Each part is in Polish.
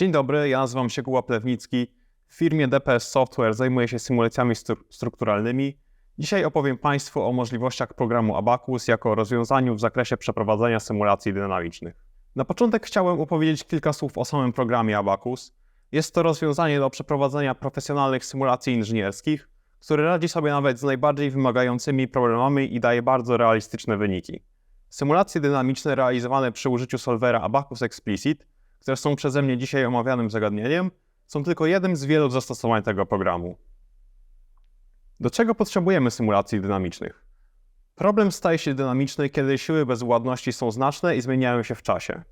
Dzień dobry, ja nazywam się Kuba Plewnicki. W firmie DPS Software zajmuję się symulacjami stru- strukturalnymi. Dzisiaj opowiem Państwu o możliwościach programu Abacus jako rozwiązaniu w zakresie przeprowadzania symulacji dynamicznych. Na początek chciałem opowiedzieć kilka słów o samym programie Abacus. Jest to rozwiązanie do przeprowadzenia profesjonalnych symulacji inżynierskich, które radzi sobie nawet z najbardziej wymagającymi problemami i daje bardzo realistyczne wyniki. Symulacje dynamiczne realizowane przy użyciu solwera Abacus Explicit, które są przeze mnie dzisiaj omawianym zagadnieniem, są tylko jednym z wielu zastosowań tego programu. Do czego potrzebujemy symulacji dynamicznych? Problem staje się dynamiczny, kiedy siły bezwładności są znaczne i zmieniają się w czasie.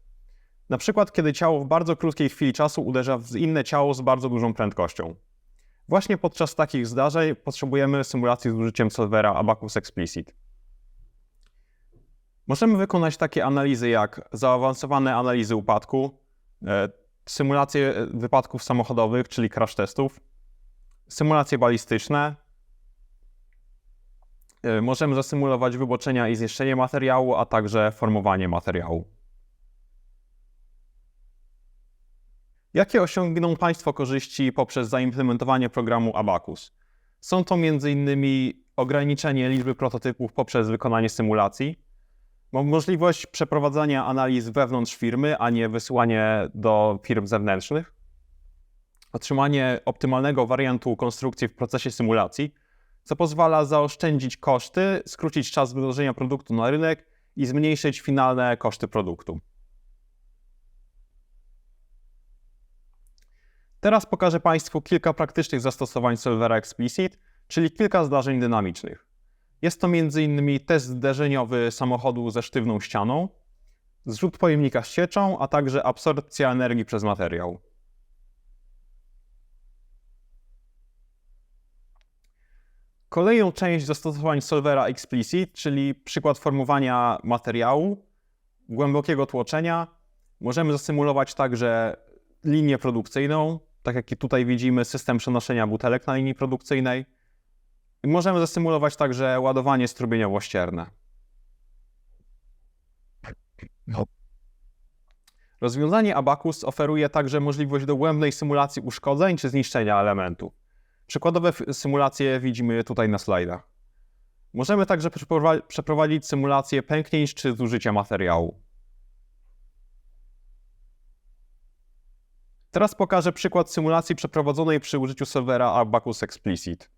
Na przykład, kiedy ciało w bardzo krótkiej chwili czasu uderza w inne ciało z bardzo dużą prędkością. Właśnie podczas takich zdarzeń potrzebujemy symulacji z użyciem solwera Abacus Explicit. Możemy wykonać takie analizy jak zaawansowane analizy upadku, symulacje e, wypadków samochodowych, czyli crash testów, symulacje balistyczne. E, Możemy zasymulować wyboczenia i zniszczenie materiału, a także formowanie materiału. Jakie osiągną Państwo korzyści poprzez zaimplementowanie programu Abacus? Są to m.in. ograniczenie liczby prototypów poprzez wykonanie symulacji, możliwość przeprowadzania analiz wewnątrz firmy, a nie wysyłanie do firm zewnętrznych. Otrzymanie optymalnego wariantu konstrukcji w procesie symulacji, co pozwala zaoszczędzić koszty, skrócić czas wdrożenia produktu na rynek i zmniejszyć finalne koszty produktu. Teraz pokażę Państwu kilka praktycznych zastosowań Solvera Explicit, czyli kilka zdarzeń dynamicznych. Jest to m.in. test zderzeniowy samochodu ze sztywną ścianą, zrzut pojemnika z a także absorpcja energii przez materiał. Kolejną część zastosowań Solvera Explicit, czyli przykład formowania materiału, głębokiego tłoczenia, możemy zasymulować także linię produkcyjną, tak jak i tutaj widzimy system przenoszenia butelek na linii produkcyjnej. Możemy zasymulować także ładowanie strumieniowo-ścierne. Rozwiązanie Abacus oferuje także możliwość dogłębnej symulacji uszkodzeń czy zniszczenia elementu. Przykładowe symulacje widzimy tutaj na slajdach. Możemy także przeprowa- przeprowadzić symulację pęknięć czy zużycia materiału. Teraz pokażę przykład symulacji przeprowadzonej przy użyciu serwera Abacus Explicit.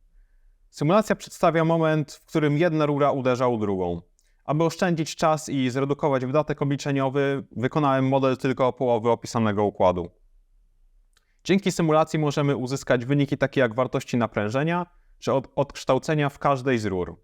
Symulacja przedstawia moment, w którym jedna rura uderza u drugą. Aby oszczędzić czas i zredukować wydatek obliczeniowy, wykonałem model tylko połowy opisanego układu. Dzięki symulacji możemy uzyskać wyniki takie jak wartości naprężenia czy od, odkształcenia w każdej z rur.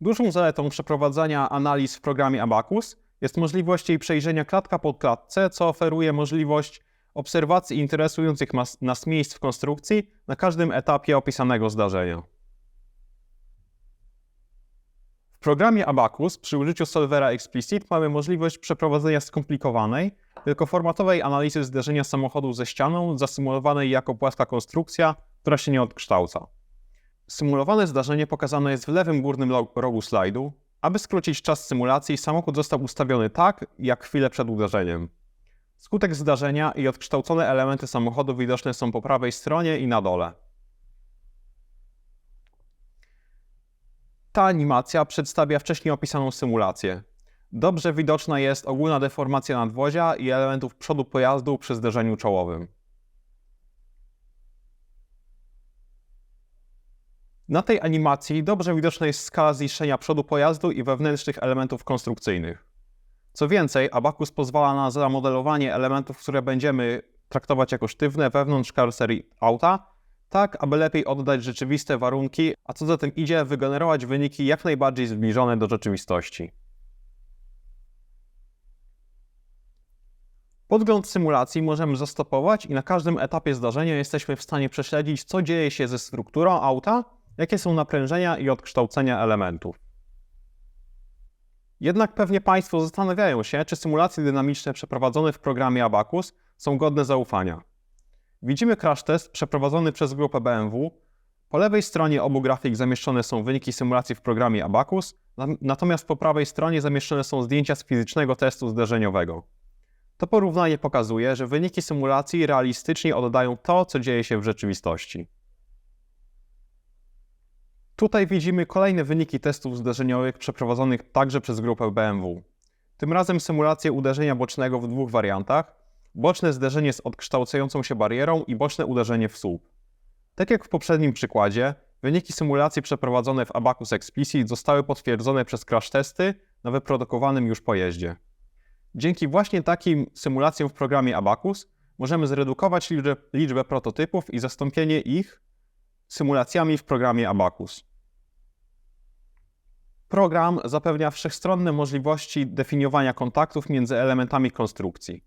Dużą zaletą przeprowadzania analiz w programie Abacus jest możliwość jej przejrzenia klatka po klatce, co oferuje możliwość obserwacji interesujących nas miejsc w konstrukcji na każdym etapie opisanego zdarzenia. W programie Abacus przy użyciu solwera Explicit mamy możliwość przeprowadzenia skomplikowanej, wielkoformatowej analizy zderzenia samochodu ze ścianą, zasymulowanej jako płaska konstrukcja, która się nie odkształca. Symulowane zdarzenie pokazane jest w lewym górnym rogu slajdu. Aby skrócić czas symulacji, samochód został ustawiony tak, jak chwilę przed uderzeniem. Skutek zdarzenia i odkształcone elementy samochodu widoczne są po prawej stronie i na dole. Ta animacja przedstawia wcześniej opisaną symulację. Dobrze widoczna jest ogólna deformacja nadwozia i elementów przodu pojazdu przy zderzeniu czołowym. Na tej animacji dobrze widoczna jest skala zniszczenia przodu pojazdu i wewnętrznych elementów konstrukcyjnych. Co więcej, Abacus pozwala na zamodelowanie elementów, które będziemy traktować jako sztywne wewnątrz karoserii auta, tak aby lepiej oddać rzeczywiste warunki, a co za tym idzie, wygenerować wyniki jak najbardziej zbliżone do rzeczywistości. Podgląd symulacji możemy zastopować i na każdym etapie zdarzenia jesteśmy w stanie prześledzić, co dzieje się ze strukturą auta, jakie są naprężenia i odkształcenia elementów. Jednak pewnie Państwo zastanawiają się, czy symulacje dynamiczne przeprowadzone w programie Abacus są godne zaufania. Widzimy crash test przeprowadzony przez grupę BMW. Po lewej stronie obu grafik zamieszczone są wyniki symulacji w programie Abacus, na- natomiast po prawej stronie zamieszczone są zdjęcia z fizycznego testu zderzeniowego. To porównanie pokazuje, że wyniki symulacji realistycznie oddają to, co dzieje się w rzeczywistości. Tutaj widzimy kolejne wyniki testów zderzeniowych przeprowadzonych także przez grupę BMW. Tym razem symulację uderzenia bocznego w dwóch wariantach: boczne zderzenie z odkształcającą się barierą i boczne uderzenie w słup. Tak jak w poprzednim przykładzie, wyniki symulacji przeprowadzone w Abacus Explicit zostały potwierdzone przez crash testy na wyprodukowanym już pojeździe. Dzięki właśnie takim symulacjom w programie Abacus możemy zredukować liczbę, liczbę prototypów i zastąpienie ich symulacjami w programie Abacus. Program zapewnia wszechstronne możliwości definiowania kontaktów między elementami konstrukcji.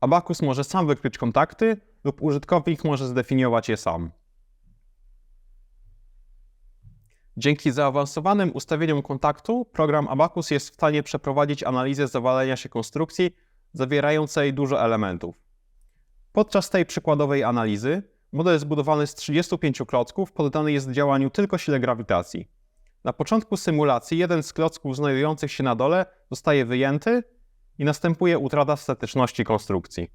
Abacus może sam wykryć kontakty lub użytkownik może zdefiniować je sam. Dzięki zaawansowanym ustawieniom kontaktu, program Abacus jest w stanie przeprowadzić analizę zawalenia się konstrukcji zawierającej dużo elementów. Podczas tej przykładowej analizy model zbudowany z 35 klocków poddany jest działaniu tylko sile grawitacji. Na początku symulacji jeden z klocków znajdujących się na dole zostaje wyjęty i następuje utrata statyczności konstrukcji.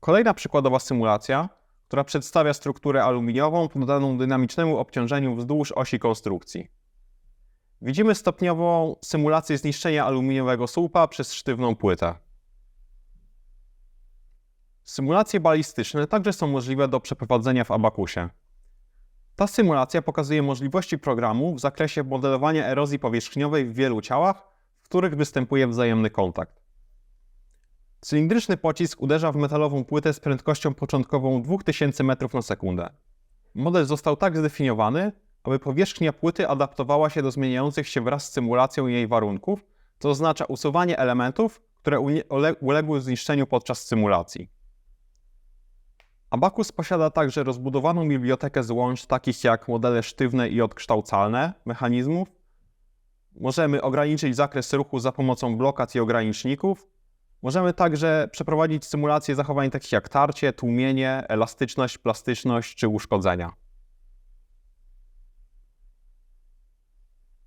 Kolejna przykładowa symulacja, która przedstawia strukturę aluminiową poddaną dynamicznemu obciążeniu wzdłuż osi konstrukcji. Widzimy stopniową symulację zniszczenia aluminiowego słupa przez sztywną płytę. Symulacje balistyczne także są możliwe do przeprowadzenia w Abacusie. Ta symulacja pokazuje możliwości programu w zakresie modelowania erozji powierzchniowej w wielu ciałach, w których występuje wzajemny kontakt. Cylindryczny pocisk uderza w metalową płytę z prędkością początkową 2000 m na sekundę. Model został tak zdefiniowany, aby powierzchnia płyty adaptowała się do zmieniających się wraz z symulacją jej warunków, co oznacza usuwanie elementów, które uległy zniszczeniu podczas symulacji. Abacus posiada także rozbudowaną bibliotekę złącz takich jak modele sztywne i odkształcalne mechanizmów. Możemy ograniczyć zakres ruchu za pomocą blokad i ograniczników. Możemy także przeprowadzić symulacje zachowań takich jak tarcie, tłumienie, elastyczność, plastyczność czy uszkodzenia.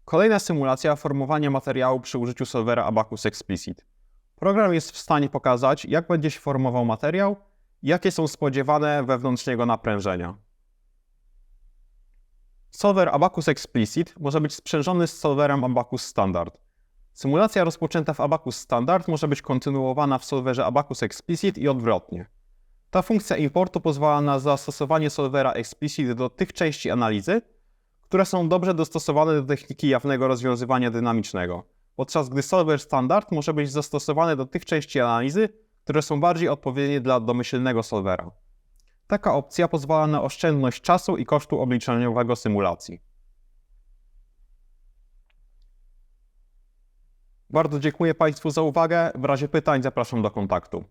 Kolejna symulacja formowania materiału przy użyciu solwera Abacus Explicit. Program jest w stanie pokazać, jak będzie się formował materiał Jakie są spodziewane wewnętrznego naprężenia? Solver Abacus Explicit może być sprzężony z solverem Abacus Standard. Symulacja rozpoczęta w Abacus Standard może być kontynuowana w solverze Abacus Explicit i odwrotnie. Ta funkcja importu pozwala na zastosowanie solvera Explicit do tych części analizy, które są dobrze dostosowane do techniki jawnego rozwiązywania dynamicznego, podczas gdy solver standard może być zastosowany do tych części analizy, które są bardziej odpowiednie dla domyślnego solwera. Taka opcja pozwala na oszczędność czasu i kosztu obliczeniowego symulacji. Bardzo dziękuję Państwu za uwagę. W razie pytań zapraszam do kontaktu.